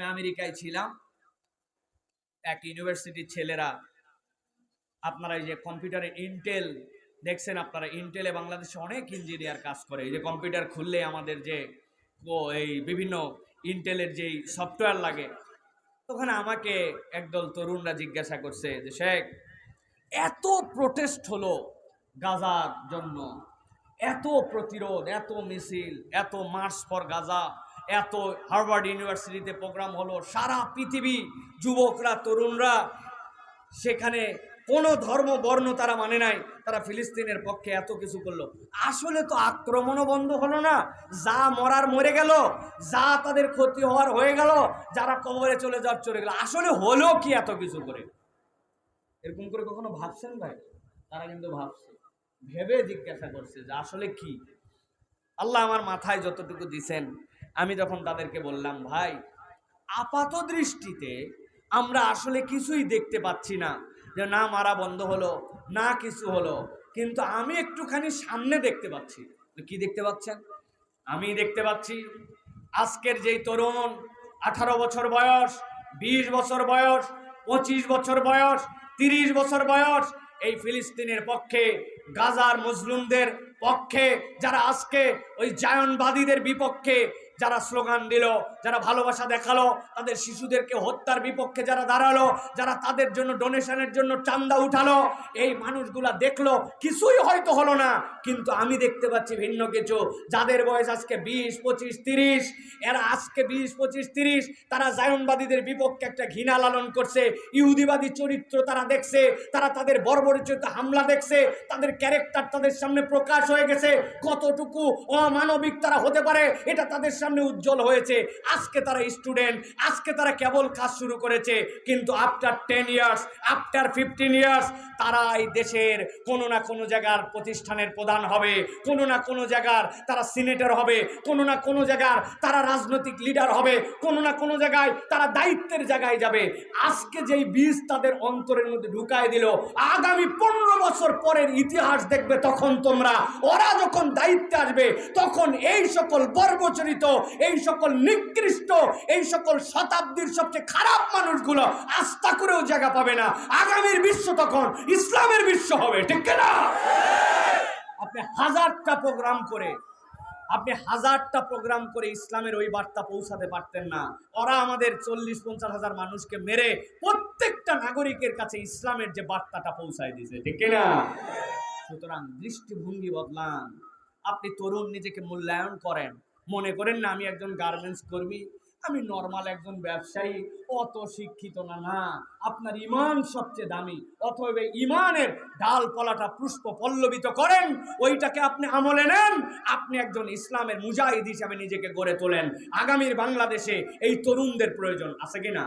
আমি আমেরিকায় ছিলাম। এক ইউনিভার্সিটির ছেলেরা, আপনারা এই যে কম্পিউটারে ইন্টেল দেখছেন আপনারা ইন্টেলে বাংলাদেশে অনেক ইঞ্জিনিয়ার কাজ করে। এই যে কম্পিউটার খুললে আমাদের যে এই বিভিন্ন ইন্টেলের যেই সফটওয়্যার লাগে, তখন আমাকে একদল তরুণরা জিজ্ঞাসা করছে যে, শেখ, এত প্রোটেস্ট হলো গাজার জন্য। এত প্রতিরোধ, এত মিছিল, এত মার্চ ফর গাজা। এত হার্ভার্ড ইউনিভার্সিটিতে প্রোগ্রাম হলো, সারা পৃথিবী, যুবকরা, তরুণরা, সেখানে কোনো ধর্ম বর্ণ তারা মানে নাই, তারা ফিলিস্তিনের পক্ষে এত কিছু করল। আসলে তো আক্রমণও বন্ধ হলো না, যা মরার মরে গেল, যা তাদের ক্ষতি হওয়ার হয়ে গেল, যারা কবরে চলে যাওয়ার চলে গেল, আসলে হলো কি এত কিছু করে? এরকম করে কখনো ভাবছেন ভাই? তারা কিন্তু ভাবছে, ভেবে জিজ্ঞাসা করছে যে আসলে কি? আল্লাহ আমার মাথায় যতটুকু দিছেন আমি তখন তাদেরকে বললাম, ভাই, আপাত দৃষ্টিতে আমরা আসলে কিছুই দেখতে পাচ্ছি না। যে না মারা বন্ধ হলো, না কিছু হলো, কিন্তু আমি একটুখানি সামনে দেখতে পাচ্ছি। কি দেখতে পাচ্ছেন? আমি দেখতে পাচ্ছি আজকের যেই তরুণ, আঠারো বছর বয়স, বিশ বছর বয়স, পঁচিশ বছর বয়স, তিরিশ বছর বয়স, এই ফিলিস্তিনের পক্ষে, গাজার মুসলিমদের পক্ষে, যারা আজকে ওই জায়নবাদীদের বিপক্ষে যারা স্লোগান দিল, যারা ভালোবাসা দেখাল, তাদের শিশুদেরকে হত্যার বিপক্ষে যারা দাঁড়াল, যারা তাদের জন্য ডোনেশনের জন্য চান্দা উঠালো, এই মানুষগুলা দেখল, কিছুই হয়তো হলো না। কিন্তু আমি দেখতে পাচ্ছি ভিন্ন কিছু। যাদের বয়স আজকে বিশ, পঁচিশ, তিরিশ, এরা আজকে বিশ, পঁচিশ, তিরিশ, তারা জায়নবাদীদের বিপক্ষে একটা ঘৃণা লালন করছে, ইহুদিবাদী চরিত্র তারা দেখছে, তারা তাদের বর্বরিচিত হামলা দেখছে, তাদের ক্যারেক্টার তাদের সামনে প্রকাশ হয়ে গেছে, কতটুকু অমানবিক তারা হতে পারে, এটা তাদের সামনে উজ্জ্বল হয়েছে। আজকে তারা স্টুডেন্ট আজকে তারা কেবল কাজ শুরু করেছে। কিন্তু after ten years after fifteen years তারা এই দেশের কোনো না কোনো জায়গার প্রতিষ্ঠানের প্রধান হবে। কোনো না কোনো জায়গার তারা সিনেটর হবে। কোনো না কোনো জায়গার তারা রাজনৈতিক লিডার হবে। কোনো না কোনো জায়গায় তারা দায়িত্বের জায়গায় যাবে। আজকে যেই বীজ তাদের অন্তরের মধ্যে ঢুকায় দিল, আগামী পনেরো বছর পরের ইতিহাস দেখবে তখন তোমরা। ওরা যখন দায়িত্বে আসবে, তখন এই সকল বর্বচরিত এই সকল নিকৃষ্ট, এই সকল শতাব্দীর সবচেয়ে খারাপ মানুষগুলো আস্থা করেও জায়গা পাবে না। আগামীর বিশ্ব তখন ইসলামের বিশ্ব হবে, ঠিক না আপনি হাজারটা প্রোগ্রাম করে, আপনি হাজারটা প্রোগ্রাম করে ইসলামের ওই বার্তা পৌঁছাতে পারতেন না। ওরা আমাদের চল্লিশ, পঞ্চাশ হাজার মানুষকে মেরে প্রত্যেকটা নাগরিকের কাছে ইসলামের যে বার্তাটা পৌঁছায় দিয়েছে, ঠিক না সুতরাং দৃষ্টিভঙ্গি বদলান। আপনি তরুণ নিজেকে মূল্যায়ন করেন। মনে করেন না, আমি একজন গার্মেন্টস কর্মী, আমি নর্মাল একজন ব্যবসায়ী, অত শিক্ষিত না না। আপনার ইমান সবচেয়ে দামি অথব ইমানের ডাল ডালপালাটা পুষ্প পল্লবিত করেন, ওইটাকে আপনি আমলে নেন, আপনি একজন ইসলামের মুজাহিদ হিসাবে নিজেকে গড়ে তোলেন। আগামীর বাংলাদেশে এই তরুণদের প্রয়োজন আছে কি না?